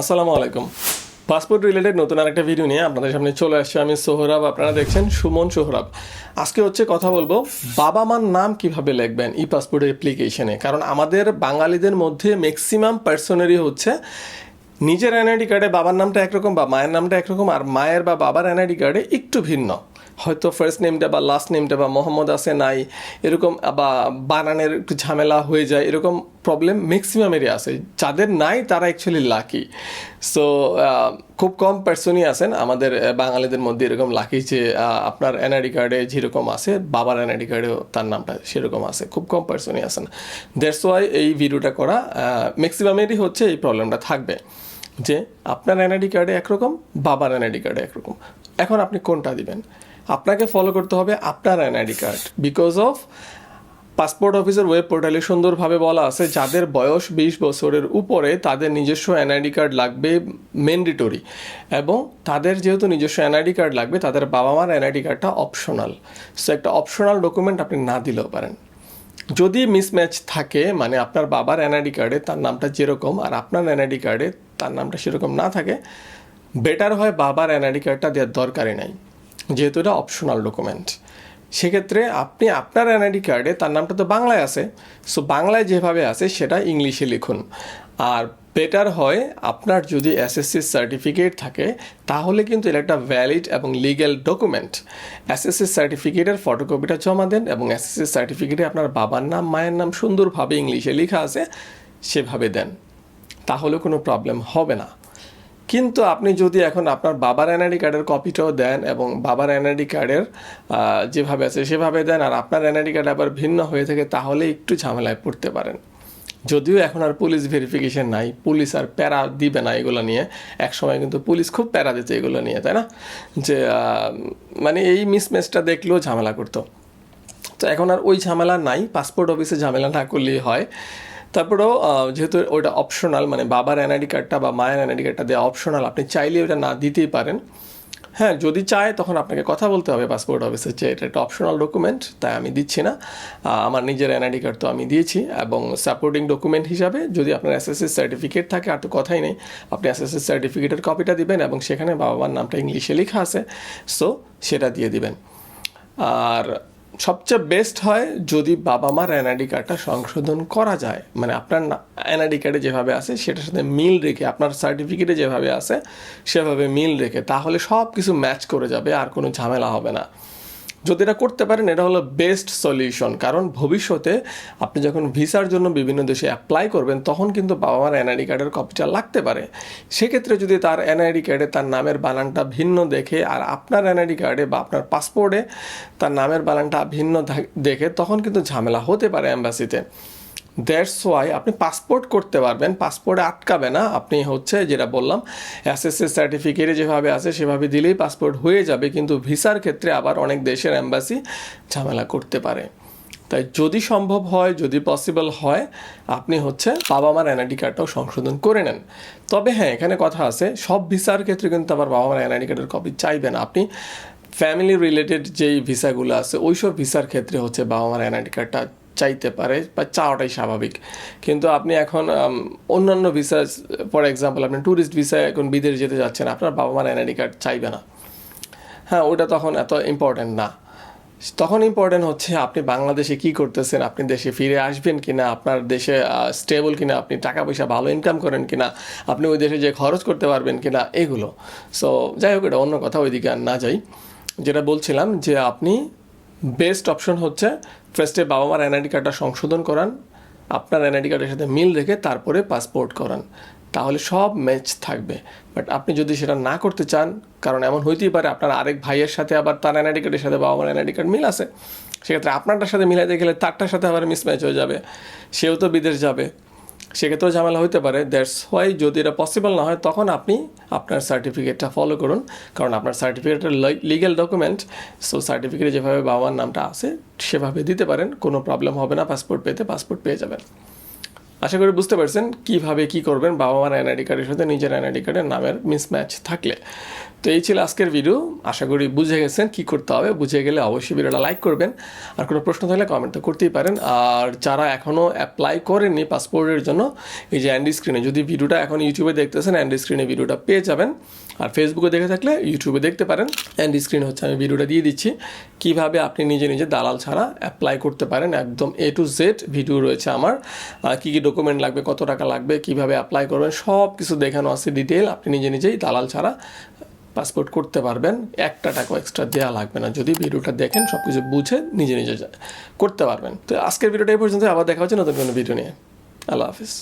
আসসালামু আলাইকুম। Passport related নতুন আরেকটা ভিডিও নিয়ে আপনাদের সামনে চলে আসছে। আমি সোহরাব, আপনারা দেখছেন সুমন সোহরাব। আজকে হচ্ছে কথা বলব, বাবা মার নাম কীভাবে লিখবেন ই পাসপোর্ট অ্যাপ্লিকেশনে কারণ আমাদের বাঙালিদের মধ্যে ম্যাক্সিমাম পার্সনেরই হচ্ছে নিজের এনআইডি কার্ডে বাবার নামটা একরকম বা মায়ের নামটা একরকম, আর মায়ের বা বাবার এনআইডি কার্ডে একটু ভিন্ন। হয়তো ফার্স্ট নেমটা বা লাস্ট নেমটা বা মোহাম্মদ আছে, নাই, এরকম বা বানানের একটু ঝামেলা হয়ে যায়, এরকম প্রবলেম ম্যাক্সিমামেরই আছে। যাদের নাই, তারা অ্যাকচুয়ালি লাকি সো খুব কম পার্সনই আছেন। আমাদের বাঙালিদের মধ্যে এরকম লাকি যে আপনার এনআইডি কার্ডে যেরকম আছে, বাবার এনআইডি কার্ডেও তার নামটা সেরকম আছে। খুব কম পার্সনই আছেন। দ্যাটস ওয়াই এই ভিডিওটা করা ম্যাক্সিমামেরই হচ্ছে এই প্রবলেমটা থাকবে। যে, আপনার এনআইডি কার্ডে একরকম, বাবার এনআইডি কার্ডে একরকম। এখন আপনি কোনটা দিবেন? আপনাকে ফলো করতে হবে আপনার NID card because of passport অফিসের ওয়েব পোর্টালে সুন্দরভাবে বলা আছে, যাদের বয়স বিশ বছরের উপরে তাদের নিজস্ব এনআইডি কার্ড লাগবে ম্যান্ডেটরি এবং তাদের যেহেতু নিজস্ব এনআইডি কার্ড লাগবে, তাদের বাবা মার এনআইডি কার্ডটা অপশনাল সো একটা অপশনাল ডকুমেন্ট আপনি না দিলেও পারেন। যদি মিসম্যাচ থাকে মানে আপনার বাবার এনআইডি কার্ডে তার নামটা যেরকম আর আপনার এনআইডি কার্ডে তার নামটা সেরকম না থাকে বেটার হয় বাবার এনআইডি কার্ডটা দেওয়ার দরকারই নাই। যেহেতু এটা অপশনাল ডকুমেন্ট সেক্ষেত্রে আপনি আপনার এনআইডি কার্ডে, তার নামটা তো বাংলায় আছে, সো বাংলায় যেভাবে আছে সেটা ইংলিশে লিখুন। আর বেটার হয় আপনার যদি এসএসসি সার্টিফিকেট থাকে, তাহলে কিন্তু এটা একটা ভ্যালিড এবং লিগ্যাল ডকুমেন্ট এসএসসি সার্টিফিকেটের ফটোকপিটা জমা দেন এবং এসএসসি সার্টিফিকেটে আপনার বাবার নাম, মায়ের নাম সুন্দরভাবে ইংলিশে লেখা আছে, সেভাবে দেন। তাহলে কোনো প্রবলেম হবে না। কিন্তু আপনি যদি এখন আপনার বাবার এনআইডি কার্ডের কপিটাও দেন এবং বাবার এনআইডি কার্ডের যেভাবে আছে সেভাবে দেন আর আপনার এনআইডি কার্ড আবার ভিন্ন হয়ে থাকে তাহলে একটু ঝামেলায় পড়তে পারেন। যদিও এখন আর পুলিশ ভেরিফিকেশন নাই, পুলিশ আর প্যারা দিবে না এগুলো নিয়ে। এক সময় কিন্তু পুলিশ খুব প্যারা দিত এগুলো নিয়ে, তাই না? যে মানে এই মিসম্যাচটা দেখলেও ঝামেলা করতো। তো এখন আর ওই ঝামেলা নাই পাসপোর্ট অফিসে ঝামেলা না করলেই হয়। তারপরেও যেহেতু ওইটা অপশনাল মানে বাবার এনআইডি কার্ডটা বা মায়ের এনআইডি কার্ডটা দেওয়া অপশনাল আপনি চাইলে ওটা না দিতেই পারেন। হ্যাঁ যদি চায় তখন আপনাকে কথা বলতে হবে পাসপোর্ট অফিসে যে এটা একটা অপশনাল ডকুমেন্ট তাই আমি দিচ্ছি না। আমার নিজের এনআইডি কার্ড তো আমি দিয়েছি এবং সাপোর্টিং ডকুমেন্ট হিসাবে যদি আপনার এসএসসি সার্টিফিকেট থাকে, আর তো কথাই নেই, আপনি এসএসসি সার্টিফিকেটের কপিটা দিবেন এবং সেখানে বাবা মার নামটা ইংলিশে লেখা আছে সো সেটা দিয়ে দিবেন। আর সবচেয়ে বেস্ট হয় যদি বাবা মার এনআইডি কার্ডটা সংশোধন করা যায়। মানে আপনার এনআইডি কার্ডে যেভাবে আছে, সেটার সাথে মিল রেখে, আপনার সার্টিফিকেটে যেভাবে আছে, সেভাবে মিল রেখে, তাহলে সব কিছু ম্যাচ করে যাবে, আর কোনো ঝামেলা হবে না। যদি এটা করতে পারেন, এটা হলো বেস্ট সলিউশন কারণ ভবিষ্যতে আপনি যখন ভিসার জন্য বিভিন্ন দেশে অ্যাপ্লাই করবেন, তখন কিন্তু বাবা মার এনআইডি কার্ডের কপিটা লাগতে পারে। সেক্ষেত্রে যদি তার এনআইডি কার্ডে তার নামের বানানটা ভিন্ন দেখে, আর আপনার এনআইডি কার্ডে বা আপনার পাসপোর্টে তার নামের বানানটা ভিন্ন দেখে, তখন কিন্তু ঝামেলা হতে পারে অ্যাম্বাসিতে দ্যাটস ওয়াই আপনি পাসপোর্ট করতে পারবেন পাসপোর্টে আটকাবে না। আপনি হচ্ছে যেটা বললাম এসএসসি সার্টিফিকেটে যেভাবে আছে, সেভাবে দিলেই পাসপোর্ট হয়ে যাবে, কিন্তু ভিসার ক্ষেত্রে আবার অনেক দেশের অ্যাম্বাসি ঝামেলা করতে পারে। তাই যদি সম্ভব হয়, যদি পসিবল হয়, আপনি হচ্ছে বাবা মার এনআইডি কার্ডটাও সংশোধন করে নেন। তবে হ্যাঁ এখানে কথা আছে, সব ভিসার ক্ষেত্রে কিন্তু আবার বাবা মার এনআইডি কার্ডের কপি চাইবেন আপনি ফ্যামিলি রিলেটেড যেই ভিসাগুলো আছে, ওইসব ভিসার ক্ষেত্রে হচ্ছে বাবা মার এনআইডি কার্ডটা চাইতে পারে বা চাওয়াটাই স্বাভাবিক। কিন্তু আপনি এখন অন্যান্য ভিসা ফর এক্সাম্পল আপনি ট্যুরিস্ট ভিসায় এখন বিদেশ যেতে যাচ্ছেন, আপনার বাবা মার এনআইডি কার্ড চাইবে না। হ্যাঁ ওটা তখন এত ইম্পর্ট্যান্ট না। তখন ইম্পর্ট্যান্ট হচ্ছে আপনি বাংলাদেশে কি করতেছেন, আপনি দেশে ফিরে আসবেন কিনা, আপনার দেশে স্টেবল কিনা, আপনি টাকা পয়সা ভালো ইনকাম করেন কিনা, আপনি ওই দেশে যে খরচ করতে পারবেন কিনা, এগুলো। সো যাই হোক, এটা অন্য কথা, ওইদিকে আর না যাই। যেটা বলছিলাম যে আপনি বেস্ট অপশন হচ্ছে ফার্স্টে বাবা মার এনআইডি কার্ডটা সংশোধন করান, আপনার এনআইডি কার্ডের সাথে মিল রেখে তারপরে পাসপোর্ট করান। তাহলে সব ম্যাচ থাকবে। বাট আপনি যদি সেটা না করতে চান, কারণ এমন হইতেই পারে আপনার আরেক ভাইয়ের সাথে আবার তার এনআইডি কার্ডের সাথে বাবা মার এনআইডি কার্ড মিল আছে, সেক্ষেত্রে আপনারটার সাথে মিলাইতে গেলে তারটার সাথে আবার মিসম্যাচ হয়ে যাবে। সেও তো বিদেশ যাবে। সেক্ষেত্রেও ঝামেলা হতে পারে। দ্যাটস ওয়াই যদি এটা পসিবল না হয়, তখন আপনি আপনার সার্টিফিকেটটা ফলো করুন। কারণ আপনার সার্টিফিকেটের লিগ্যাল ডকুমেন্ট সো সার্টিফিকেটে যেভাবে বাবা মার নামটা আছে, সেভাবে দিতে পারেন। কোনো প্রবলেম হবে না পাসপোর্ট পেতে পাসপোর্ট পেয়ে যাবেন। আশা করি বুঝতে পারছেন কীভাবে কী করবেন। বাবা মার এনআইডি কার্ডের সাথে নিজের এনআইডি কার্ডের নামের মিসম্যাচ থাকলে। তো এই ছিল আজকের ভিডিও আশা করি বুঝে গেছেন কি করতে হবে। বুঝে গেলে অবশ্যই ভিডিওটা লাইক করবেন। আর কোনো প্রশ্ন থাকলে কমেন্ট তো করতেই পারেন। আর যারা এখনও অ্যাপ্লাই করেননি পাসপোর্টের জন্য, এই যে অ্যান্ডি স্ক্রিনে যদি ভিডিওটা এখন ইউটিউবে দেখতেছেন অ্যান্ডি স্ক্রিনে ভিডিওটা পেয়ে যাবেন। আর ফেসবুকে দেখে থাকলে ইউটিউবে দেখতে পারেন। অ্যান্ডি স্ক্রিন হচ্ছে আমি ভিডিওটা দিয়ে দিচ্ছি। কীভাবে আপনি নিজে নিজে দালাল ছাড়া অ্যাপ্লাই করতে পারেন, একদম এ টু জেড ভিডিও রয়েছে আমার। কী কী ডকুমেন্ট লাগবে, কত টাকা লাগবে, কীভাবে অ্যাপ্লাই করবেন সব কিছু দেখানো আছে ডিটেল আপনি নিজে নিজেই দালাল ছাড়া পাসপোর্ট করতে পারবেন, একটা টাকা এক্সট্রা দেওয়া লাগবে না। যদি ভিডিওটা দেখেন সব কিছু বুঝে নিজে নিজে করতে পারবেন। তো আজকের ভিডিওটা এই পর্যন্ত আবার দেখা হচ্ছে নতুন কোনো ভিডিও নিয়ে। আল্লাহ হাফিজ।